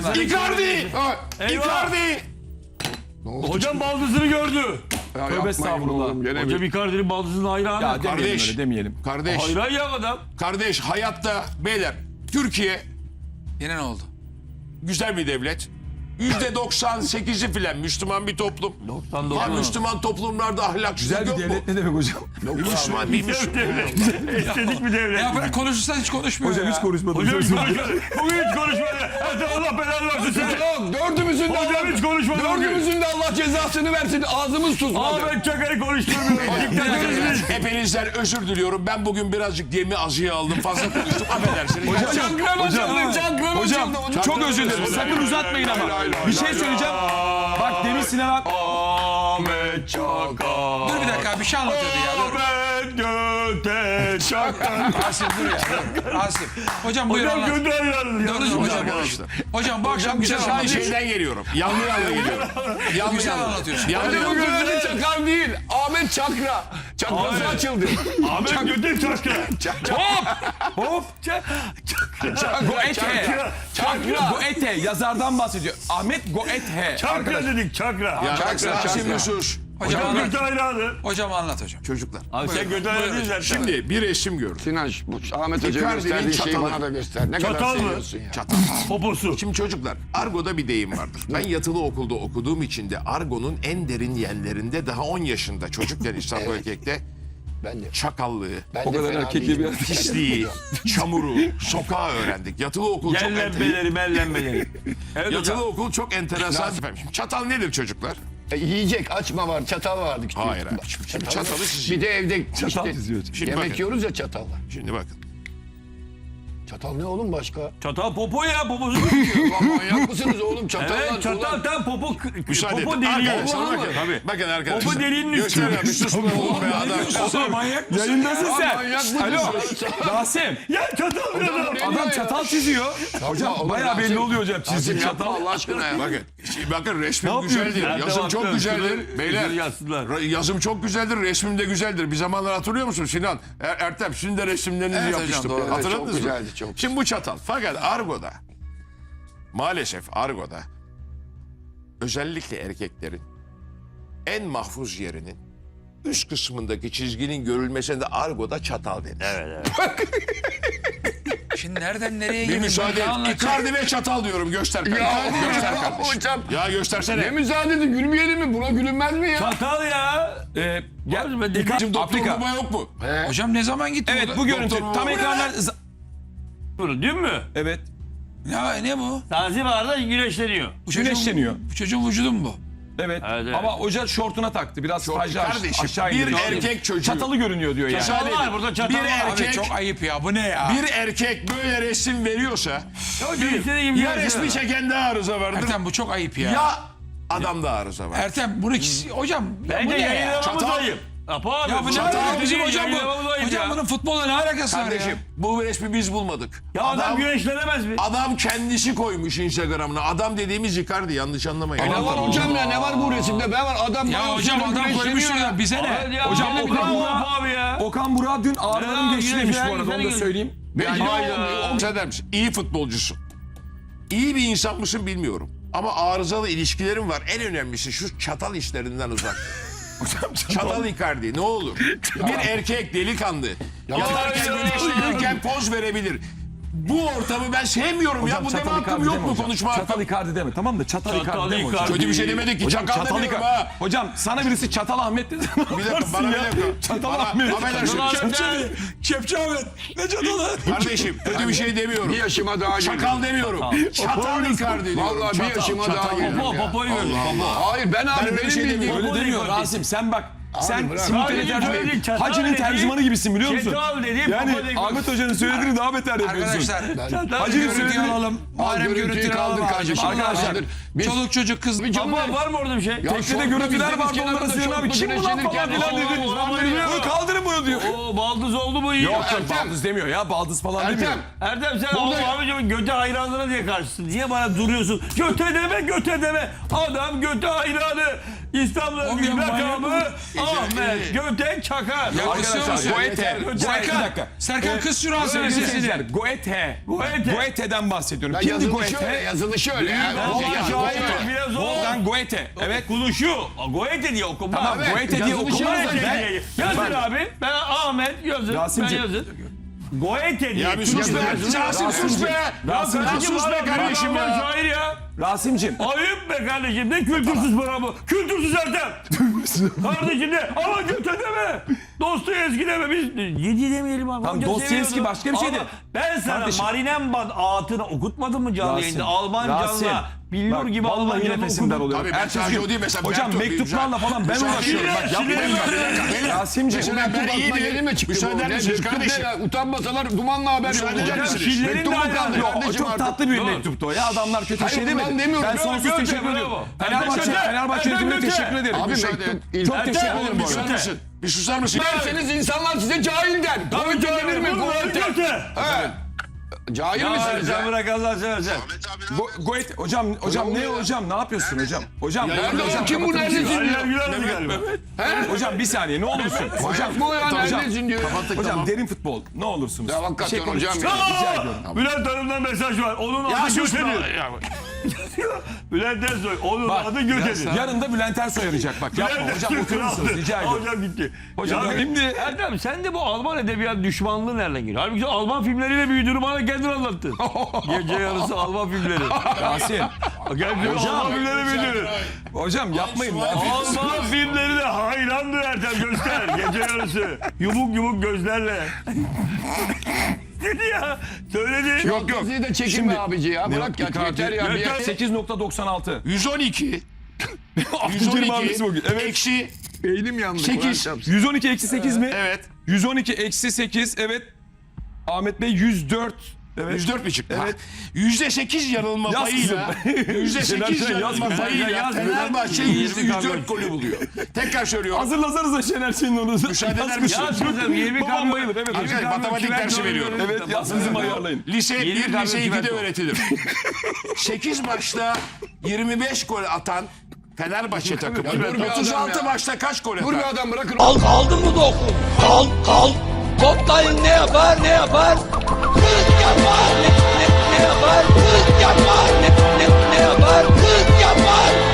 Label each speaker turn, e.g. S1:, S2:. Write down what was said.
S1: sen-
S2: Icardi!
S3: Ha,
S1: Eyvah.
S2: Icardi!
S3: ne oldu?
S1: Hocam baldızını gördü.
S3: Ya
S4: Tövbe
S3: yapmayın
S4: estağfurullah.
S3: oğlum, gene
S1: Hocam
S3: bir-
S1: Icardi'nin baldızının hayranı.
S4: Ya demeyelim
S2: Kardeş.
S4: öyle demeyelim.
S2: Kardeş,
S1: Hayran ya adam.
S2: kardeş hayatta beyler Türkiye
S5: Yine ne oldu?
S2: güzel bir devlet. Yüzde 98'i filan Müslüman bir toplum.
S1: 99.
S2: Ha Müslüman toplumlarda ahlaksızlık
S4: Güzel bir
S2: yok mu?
S4: devlet ne demek hocam?
S2: Müslüman bir Müslüman.
S1: Estetik bir devlet.
S5: Ya bırak konuşursan hiç konuşmuyor
S4: Hocam
S5: ya.
S4: hiç konuşmadım.
S1: Hocam hiç konuşmadı. Bugün hiç konuşmadı. Allah belanı versin seni.
S3: Yok dördümüzün de
S1: Hocam hiç konuşmadı bugün.
S3: Dördümüzün de Allah cezasını versin. Ağzımız tutmadı.
S1: Ahmet Çakar'ı konuşturmuyorum. Diktatörüz biz.
S2: Hepinizden özür diliyorum. Ben bugün birazcık gemi azıya aldım. Fazla konuştum. Affedersiniz.
S4: Hocam, çok özür dilerim. Sakın uzatmayın ama. Bir şey söyleyeceğim. Bak demin Sinan abi.
S1: Ahmet Çakar.
S5: Dur bir dakika bir şey anlatıyordu ya. Dur.
S1: Ahmet Göte Çakar.
S5: Rasim dur ya. Dur. Rasim. Hocam buyur
S1: Hocam
S5: anlat.
S1: gönder.
S5: Dur, dur, hocam.
S2: Arkadaşlar.
S5: Hocam bu akşam güzel
S2: Şimdi
S5: anlatıyorsun.
S2: şeyden geliyorum. Yanlı yanlı geliyorum. Yanlı
S5: Güzel
S2: yanlı.
S5: anlatıyorsun.
S2: Yanlı
S3: Hocam
S2: yanlı.
S3: gözleri çakar değil. Ahmet Çakra. Çakrası açıldı.
S1: Ahmet Göte Çakar.
S4: Hop. Goethe.
S3: Çakra.
S4: Goethe yazardan bahsediyor. Ahmet Goethe.
S1: Çakra dedik Çakra.
S2: Ya
S3: Çakra, çakra.
S2: Yusuf.
S5: Hocam
S1: Hocam
S5: anlat.
S1: Hayranı.
S5: Hocam anlat hocam.
S2: Çocuklar.
S1: Abi sen Göte hayranı değilsen.
S2: Şimdi bir resim gördüm.
S3: Sinan bu Ahmet Hoca'ya
S2: Icardi'nin
S3: gösterdiğin şeyi
S2: çatalı.
S3: bana da göster. Ne
S1: Çatal
S3: kadar
S1: mı?
S3: seviyorsun ya.
S2: Çatal.
S1: Poposu.
S2: Şimdi çocuklar, Argo'da bir deyim vardır. Ben yatılı okulda okuduğum için de Argo'nun en derin yerlerinde daha 10 yaşında çocukken İstanbul Erkek'te
S3: Ben de.
S2: çakallığı,
S3: Ben
S4: O
S3: de
S4: kadar
S3: fena
S4: erkekli
S3: değilim.
S4: bir
S2: pisliği, çamuru, sokağı öğrendik. Yatılı okul çok enteresan.
S1: Yellenmeleri mellenmeleri. Evet hocam.
S2: Yatılı okul çok enteresan. Efendim, şimdi çatal nedir çocuklar?
S3: E, yiyecek açma var, çatal vardı. küçük.
S2: Hayır abi. Şimdi çatalı siz
S3: Bir de evde
S4: Çatal
S3: işte
S4: çiziyor.
S2: Şimdi
S3: yemek
S2: bakın.
S3: yiyoruz ya çatalla.
S2: Şimdi bakın.
S3: Çatal ne oğlum başka?
S1: Çatal popo ya poposu.
S3: Lan manyak mısınız oğlum çatalla?
S1: evet çatal
S3: ulan.
S1: tam popo
S2: Müsaade
S1: popo
S2: edin.
S1: deliği.
S2: Arkadaşlar
S1: Popo
S2: bakın.
S1: Tabii.
S2: Bakın arkadaşlar.
S1: Popo deliğinin üstü.
S2: Göster abi sus be oğlum be adam.
S5: Oğlum manyak mısın?
S4: Yayındasın
S3: Lan
S4: sen.
S3: manyak?
S4: Alo. Rasim.
S1: Ya çatal bir adam.
S4: Adam çatal çiziyor. Hocam
S3: oğlum,
S4: bayağı
S3: Rasim.
S4: belli oluyor hocam. Çizim
S3: Rasim yapma
S4: çatal.
S3: Allah aşkına ya.
S2: Bakın, bakın resmim
S4: yapıyorsun?
S2: güzeldir.
S1: Nerede
S2: Yazım çok
S1: baktın?
S2: güzeldir.
S1: Şunu-
S2: Beyler,
S1: şunu yazsınlar.
S2: ra- yazım çok güzeldir, resmim de güzeldir. Bir zamanlar hatırlıyor musun Sinan? Er, Ertem, sizin de resimlerinizi
S5: Evet hocam,
S2: yapmıştım.
S5: doğru. Evet,
S2: Hatırladınız
S3: çok
S2: mı?
S3: güzeldi, çok.
S2: Şimdi bu çatal. Fakat Argo'da, maalesef Argo'da, özellikle erkeklerin en mahfuz yerinin üst kısmındaki çizginin görülmesine de Argo'da çatal denir. Evet,
S5: Şimdi nereden nereye
S2: Bir müsaade et. Icardi ve çatal diyorum. Göster kardeşim. göster kardeşim.
S3: hocam.
S2: Ya göstersene.
S3: Ne müsaade edin gülmeyelim mi? Buna gülünmez mi ya?
S1: Çatal ya.
S4: Ee,
S1: ben dedim.
S2: Şimdi doktor
S4: Afrika.
S2: yok mu?
S5: Hocam ne zaman gitti
S4: Evet
S5: bu?
S4: bu görüntü. Tam ekrandan...
S1: Bunu değil mi?
S4: Evet.
S5: Ya ne bu?
S1: Zanzibar'da güneşleniyor.
S5: bu çocuğun-
S4: Güneşleniyor.
S5: Bu çocuğun vücudu mu bu?
S4: Evet.
S1: Evet, evet.
S4: Ama hoca şortuna taktı. Biraz fazla aş-
S2: kardeşim,
S4: aşağı
S2: bir
S4: indirdi.
S2: erkek çocuğu.
S4: Çatalı görünüyor diyor yani.
S2: Müsaade
S1: var burada, çatal
S2: bir
S1: var.
S5: Abi
S2: erkek,
S5: çok ayıp ya bu ne ya?
S2: bir erkek böyle resim veriyorsa
S1: Ya güneşleniyor.
S2: ya resmi çekende arıza vardır
S5: Ertem bu çok ayıp ya.
S2: ya adamda arıza var.
S5: Ertem bunu ikisi- hocam ya bu
S1: Bence
S5: ne ya?
S1: yayınlamamız
S2: Çatal.
S1: ayıp. Apo abi.
S5: Ya bu ne alakası
S1: dediğin
S5: hocam bu? Hocam bunun futbolla ne alakası var ya?
S2: Kardeşim bu resmi biz bulmadık.
S1: Ya adam, güneşlenemez mi?
S2: Adam kendisi koymuş Instagram'ına. Adam dediğimiz Icardi yanlış anlamayın.
S3: Ne var hocam ya? Ne var bu resimde? Ben var adam
S5: Ya
S3: bana
S5: hocam
S3: şöyle
S5: adam
S3: güneşleniyor
S5: koymuştur ya bize ne?
S1: Ya,
S4: Hocam
S1: öyle bir
S4: Okan Burak-
S1: abi ya.
S4: Okan Burak dün ağrılarım
S1: Ya,
S4: geçti
S1: yine
S4: demiş
S1: güzel,
S4: bu arada onu da
S1: güzel.
S4: söyleyeyim.
S3: Belki
S2: Ya,
S3: o-
S2: o- Sen? İyi futbolcusun. İyi bir insan mısın bilmiyorum. Ama arızalı ilişkilerin var. En önemlisi şu çatal işlerinden uzak. çatal Icardi ne olur. Bir erkek delikanlı. Yatarken
S1: ya.
S2: güneşlenirken poz verebilir. Bu ortamı ben sevmiyorum ya. Bu deme hakkım yok mu
S4: hocam.
S2: konuşma hakkım?
S4: Çatal Icardi deme tamam da çatal,
S1: Çatal
S4: Icardi deme hocam.
S2: Kötü bir şey demedik ki.
S4: Hocam
S2: çakal,
S4: çatal
S2: demiyorum ha.
S4: Hocam sana birisi çatal Ahmet dedi.
S2: Bir dakika bana bir dakika.
S4: Çatal
S2: Bana-
S4: Ahmet.
S2: affedersin.
S1: Çatal
S2: Kepçe-.
S5: Kepçe Ahmet. Ne çatalı?
S2: Kardeşim kötü bir şey demiyorum.
S3: Bir yaşıma daha
S2: Çakal
S3: girdim.
S2: demiyorum. Çatal Icardi diyorum.
S3: Vallahi bir yaşıma daha.
S1: Popo, popoyu görün.
S3: Hayır ben abi benim
S2: şey
S3: bildiğim.
S2: demiyorum.
S4: Öyle demiyor. Rasim sen bak. Sen
S3: bırak.
S4: simultane
S1: Sadece
S4: tercüme
S1: çatal
S4: Hacı'nın
S1: dedi.
S4: tercümanı gibisin biliyor musun?
S1: Çatal dedi,
S4: Yani
S1: dedi.
S4: Ahmet Hoca'nın söylediğini daha beter yapıyorsun.
S5: Arkadaşlar
S4: Hacı'nın söylediğini
S5: görüntüyü alalım.
S3: Al
S5: Muharrem
S3: görüntüyü
S5: görüntüleri
S3: kaldır
S5: alalım
S3: kardeşim.
S4: Arkadaşlar,
S3: kaldır. Biz
S5: Çoluk çocuk kız.
S1: Apo var mı orada bir şey?
S3: Ya
S4: Teknede
S3: şortlu
S4: görüntüler
S3: deniz
S4: vardı
S3: kenarında
S4: onları Sinan abi.
S3: şortlu
S4: Kim bu lan falan
S3: güneşlenirken-
S4: filan dedi.
S1: Oo, oraları biliyor.
S4: Bunu kaldırın bunu diyor.
S1: Oo baldız oldu mu iyi.
S4: Yok yok
S3: Ertem.
S4: baldız demiyor ya baldız falan demiyor.
S3: Ertem.
S1: Erdem sen
S3: Burada-
S1: Allah abicim göte hayranlığına diye karşısın. Niye bana duruyorsun? Göte deme göte deme. Adam göte hayranı.
S5: Ya,
S1: lakabı
S5: manyak
S1: Ahmet Gökten Çakar.
S5: Ya kısıyor
S4: Arkadaşlar
S5: musun?
S4: Goethe.
S5: Serkan. Serkan kız şu an
S4: Sevgili
S5: sesini.
S4: Goethe.
S1: Goethe.
S4: Goethe'den bahsediyorum.
S3: Ya
S4: Kimdi
S3: yazılışı öyle,
S4: Goethe?
S3: yazılışı öyle.
S1: biraz o.
S4: Volkan Goethe. Evet.
S1: Konuşu. Goethe diye okunmaz.
S4: Tamam Goethe diye okunmaz.
S3: yazın.
S1: Abi. Ben Ahmet yazın. Ben yazın. Goethe diye.
S2: Ya bir sus be. Rasim sus be.
S4: Rasim,
S2: sus be kardeşim ya.
S1: Şair ya.
S4: Rasim'cim.
S1: Ayıp be kardeşim. Ne kültürsüz programı. Kültürsüz Ertem. kardeşim ne? Ama göte deme. Dostoyevski deme. Biz yedi demeyelim abi.
S4: Tamam, Dostoyevski başka bir şeydi.
S1: Ama Ben sana
S4: Kardeşim.
S1: Marinenbad ağıtını okutmadım mı canlı
S4: Rasim,
S1: yayında? Almancanla. Billur
S4: Bak,
S1: gibi
S4: vallahi
S1: Almancanla
S4: nefesimden oluyor.
S2: Tabii ben
S4: Ertesi
S2: sadece
S4: gün-
S2: o değil mesela.
S4: Hocam
S2: Berto
S4: mektuplarla falan ben
S2: Güzel.
S4: uğraşıyorum. Bak
S1: Şimdi-
S4: yapmayın.
S1: şimdi-
S4: Rasim'cim.
S2: Mesela
S3: Mektup
S2: ben
S3: atma
S2: iyiydi.
S3: yeni mi çıktı bu?
S2: Müsaade
S3: Ne
S2: misiniz
S3: mektup
S2: kardeşim?
S3: ne? Utanmasalar dumanla haber
S2: Müsaade eder
S3: yollayacak.
S2: misiniz?
S1: Şillerin
S3: Mektup
S1: de
S3: mu
S1: ayağında.
S3: kaldı
S4: Yok, o
S3: kardeşim
S4: çok
S3: artık?
S4: tatlı bir mektuptu o ya. Adamlar kötü bir
S3: Hayır,
S4: şey demedi.
S3: demiyorum.
S4: Ben
S3: Yok,
S4: sonsuz
S1: Göte,
S4: teşekkür
S1: bravo.
S4: ediyorum.
S1: Ertem
S4: Fenerbahçe,
S1: Göte,
S4: Fenerbahçe
S1: Ertem
S4: yönetimine
S1: Göte.
S4: teşekkür ederim.
S2: Abi
S3: Abi
S2: müsaade.
S3: mektup-
S4: Çok
S1: Ertem,
S4: teşekkür
S1: oğlum,
S4: ederim bu
S2: Bir susar
S4: arada.
S2: mısın? Bir susar mısın?
S3: Derseniz insanlar size cahil der. Goethe denir mi? He. Cahil misiniz ya?
S1: bırak Allah seversen.
S4: Go- Goethe hocam hocam ne hocam ne yapıyorsun hocam? Hocam
S3: Nerede
S4: nerede
S3: o?
S4: hocam?
S3: Kim bu
S4: Kapatın.
S1: Güler mi galiba?
S4: Hocam bir saniye ne olursun. Hocam
S3: Bu ya
S4: hocam,
S3: neredesin diyor.
S4: hocam derin futbol ne olursunuz.
S3: Ya hakikaten hocam ya.
S4: Rica ediyorum.
S1: Bülent Hanım'dan mesaj var. Onun adı
S2: sus be.
S1: diyor. Bülent Ersoy. Onun
S4: Bak,
S1: adı Göte'dir.
S4: Yarın da Bülent Ersoy arayacak bak. Yapma
S1: Bülent
S4: hocam oturur musunuz? Rica ediyorum.
S1: Hocam gitti.
S4: Hocam,
S1: Ya
S4: şimdi-
S1: Erdem sen de bu Alman edebiyat düşmanlığı nereden geliyor? Halbuki Alman filmleriyle büyüdüğünü bana kendin anlattın. Gece yarısı Alman filmleri.
S4: Rasim.
S1: Kendin Alman filmleri büyüdün.
S4: Hocam yapmayın. ya.
S1: Alman filmlerine hayrandı Ertem göster. Gece yarısı. Yumuk yumuk gözlerle. Dedi ya. Söyledi.
S3: Yok yok. Bizi de çekinme abici ya. Bırak ya
S4: Icardi-
S3: yeter ya. Bir
S1: Yeter.
S4: 8.96.
S2: 112.
S4: Abdülkerim abisi bugün. Evet.
S2: Eksi
S3: Beynim yandı.
S2: 8.
S4: 112 eksi 8 mi?
S2: Evet.
S4: 112 eksi 8 evet. Ahmet Bey 104. Evet.
S2: 104 mi çıktı?
S4: Evet.
S2: Yüzde 8 yanılma
S4: Yaz
S2: payıyla yüzde 8
S4: Şener Şen, yaz
S2: yanılma
S4: kızım.
S2: payıyla
S1: Yaz kızım.
S2: Fenerbahçe
S1: Yaz
S2: 104
S1: kızım.
S2: golü buluyor. Tekrar söylüyorum.
S4: Hazırlasanıza Şener Şen'in onu.
S2: Müsaade eder misin?
S1: Yaz kızım 20
S4: Babam
S1: kamyon.
S4: bayılır evet.
S2: Matematik dersi veriyorum.
S4: Evet yaz kızım ayarlayın.
S2: Lise
S1: Yeni
S2: 1,
S1: kamyon
S2: lise 2'de
S1: çimento.
S2: öğretilir. 8 maçta 25 gol atan Fenerbahçe takımı.
S3: Adam
S2: 36
S3: ya.
S2: maçta kaç gol
S3: Dur bir
S2: atar?
S3: adam bırakın.
S6: Al kaldı mı dokun? Kal kal. Toplayın ne yapar ne
S1: yapar? Kız yapar ne, ne, ne yapar? Kız yapar ne, ne, ne yapar? Kız
S6: yapar.